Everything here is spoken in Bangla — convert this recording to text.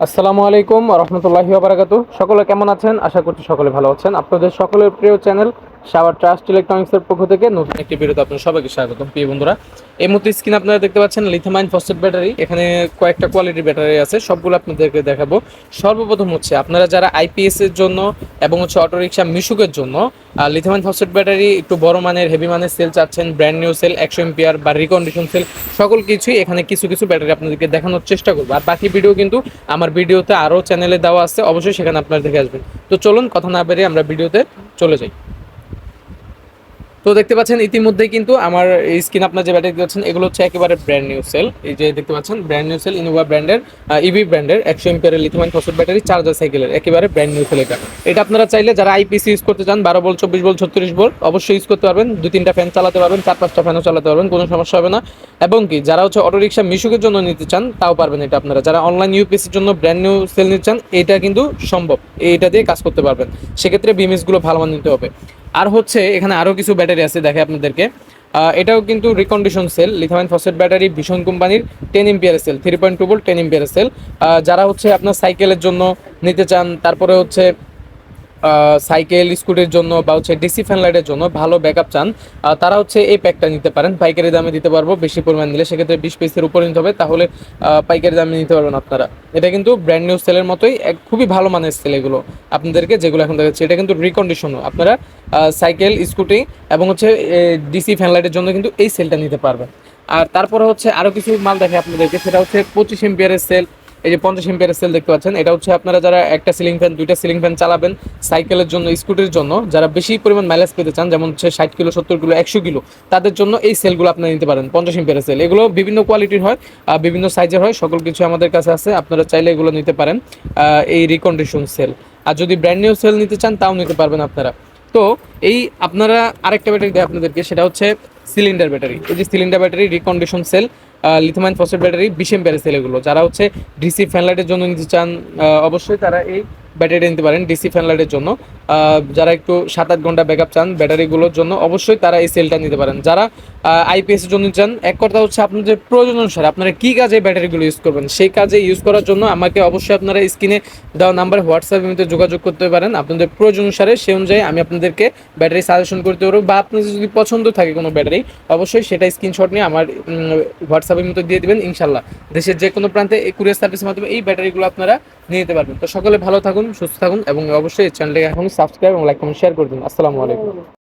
আসসালামু আলাইকুম রহমতুল্লাহি বারাকাতু সকলে কেমন আছেন? আশা করছি সকলে ভালো আছেন। আপনাদের সকলের প্রিয় চ্যানেল শাওয়ার ট্রাস্ট ইলেকট্রনিক্সের পক্ষ থেকে নতুন একটি ভিডিওতে আপনাদের সবাইকে স্বাগত প্রিয় বন্ধুরা। এই মুহূর্তে স্ক্রিন আপনারা দেখতে পাচ্ছেন লিথিয়ামাইন ফসফেট ব্যাটারি এখানে কয়েকটা কোয়ালিটির ব্যাটারি আছে, সবগুলো আপনাদেরকে দেখাবো। সর্বপ্রথম হচ্ছে, আপনারা যারা আইপিএস এর জন্য এবং হচ্ছে অটোরিকশা মিশুকের জন্য লিথিয়ামাইন ফসফেট ব্যাটারি একটু বড় মানের হেভি মানের সেল চাচ্ছেন ব্র্যান্ড নিউ সেল একশো এম্পিয়ার বা রিকন্ডিশন সেল সকল কিছুই এখানে কিছু কিছু ব্যাটারি আপনাদেরকে দেখানোর চেষ্টা করব। আর বাকি ভিডিও কিন্তু আমার ভিডিওতে আরও চ্যানেলে দেওয়া আছে, অবশ্যই সেখানে আপনারা দেখে আসবেন। তো চলুন, কথা না বেরিয়ে আমরা ভিডিওতে চলে যাই। তো দেখতে পাচ্ছেন, ইতিমধ্যেই কিন্তু আমার এই স্ক্রিন আপনার যে ব্যাটারি পাচ্ছেন এগুলো হচ্ছে একেবারে ব্র্যান্ড নিউ সেল এই যে দেখতে পাচ্ছেন ব্র্যান্ড নিউ সেল ইনোভা ব্র্যান্ডের ইভি ব্র্যান্ডের একশো এম্পিয়ারের লিথিয়াম ফসফেট ব্যাটারি চার্জার সাইকেলের একেবারে ব্র্যান্ড নিউ সেল এটা। এটা আপনারা চাইলে যারা আইপিসি ইউজ করতে চান, বারো বল চব্বিশ বল ছত্রিশ বল অবশ্যই ইউজ করতে পারবেন। দু, তিনটা ফ্যান চালাতে পারবেন, চার, পাঁচটা ফ্যানও চালাতে পারবেন, কোনো সমস্যা হবে না। এবং কি, যারা হচ্ছে অটোরিকশা মিশুকের জন্য নিতে চান, তাও পারবেন এটা আপনারা। যারা অনলাইন ইউপিসির জন্য ব্র্যান্ড নিউ সেল নিতে চান, এটা কিন্তু সম্ভব। এটা দিয়ে কাজ করতে পারবেন। সেক্ষেত্রে বিমিসগুলো ভালো মান নিতে হবে। আর হচ্ছে এখানে আরও কিছু ব্যাটারি আছে, দেখে আপনাদেরকে। এটাও কিন্তু recondition cell lithium iron phosphate battery ভীষণ কোম্পানির ten ampere cell three point two volt ten ampere cell যারা হচ্ছে আপনার সাইকেলের জন্য নিতে চান, তারপরে হচ্ছে সাইকেল, স্কুটির জন্য বা হচ্ছে ডিসি ফ্যান লাইটের জন্য ভালো ব্যাকআপ চান। তারা হচ্ছে এই প্যাকটা নিতে পারেন। পাইকারি দামে দিতে পারব, বেশি পরিমাণ নিলে সেক্ষেত্রে বিশ পিসের উপরে নিতে হবে। তাহলে পাইকারি দামে নিতে পারবেন আপনারা। এটা কিন্তু ব্র্যান্ড নিউ সেলের মতোই, এক খুবই ভালো মানের সেল এগুলো আপনাদেরকে, যেগুলো এখন দেখাচ্ছি। এটা কিন্তু রিকন্ডিশনও আপনারা সাইকেল, স্কুটি এবং হচ্ছে ডিসি ফ্যান লাইটের জন্য কিন্তু এই সেলটা নিতে পারবেন। আর তারপরে হচ্ছে আরও কিছু মাল দেখে আপনাদেরকে, সেটা হচ্ছে পঁচিশ এম্পিয়ারের সেল এই যে পঞ্চাশ এম্পিয়ারের সেল দেখতে পাচ্ছেন, এটা হচ্ছে আপনারা যারা একটা সিলিং ফ্যান দুইটা সিলিং ফ্যান চালাবেন সাইকেলের জন্য স্কুটির জন্য, যারা বেশি পরিমাণ মাইলেজ পেতে চান, যেমন হচ্ছে ষাট কিলো, সত্তর কিলো, একশো কিলো, তাদের জন্য এই সেলগুলো আপনারা নিতে পারেন, পঞ্চাশ এম্পিয়ারের সেল এগুলো বিভিন্ন কোয়ালিটির হয় বিভিন্ন সাইজের হয়, সকল কিছু আমাদের কাছে আছে, আপনারা চাইলে এগুলো নিতে পারেন এই রিকন্ডিশন সেল আর যদি ব্র্যান্ড নিউ সেল নিতে চান, তাও নিতে পারবেন আপনারা। তো এই আপনারা আরেকটা ব্যাটারি দেয় আপনাদেরকে, সেটা হচ্ছে সিলিন্ডার ব্যাটারি এই যে cylinder battery recondition cell lithium iron phosphate battery বিশ এম্পিয়ারের সেল এগুলো। যারা হচ্ছে ডিসি ফ্যানলাইটের জন্য নিতে চান অবশ্যই তারা এই ব্যাটারিটা নিতে পারেন ডিসি ফ্যানলাইটের জন্য। যারা একটু সাত আট ঘণ্টা ব্যাকআপ চান ব্যাটারিগুলোর জন্য অবশ্যই তারা এই সেলটা নিতে পারেন। যারা আইপিএস এর জন্য চান, এক কথা হচ্ছে আপনাদের প্রয়োজন অনুসারে আপনারা কী কাজে ব্যাটারিগুলো ইউজ করবেন? সেই কাজে ইউজ করার জন্য আমাকে অবশ্যই আপনারা স্ক্রিনে দেওয়া নাম্বার হোয়াটসঅ্যাপের মধ্যে যোগাযোগ করতে পারেন। আপনাদের প্রয়োজন অনুসারে সেই অনুযায়ী আমি আপনাদেরকে ব্যাটারি সাজেশন করতে পারব বা আপনাদের যদি পছন্দ থাকে কোনো ব্যাটারি, অবশ্যই সেটা স্ক্রিনশট নিয়ে আমার হোয়াটসঅ্যাপের মধ্যে দিয়ে দেবেন ইনশাল্লাহ দেশের যে কোনো প্রান্তে কুরিয়ার সার্ভিসের মাধ্যমে এই ব্যাটারিগুলো আপনারা নিয়ে নিতে পারবেন। তো সকলে ভালো থাকুন, সুস্থ থাকুন এবং অবশ্যই চ্যানেলটাকে এখন সাবস্ক্রাইব এবং লাইক কমেন্ট শেয়ার করে দিন। আসসালামু আলাইকুম।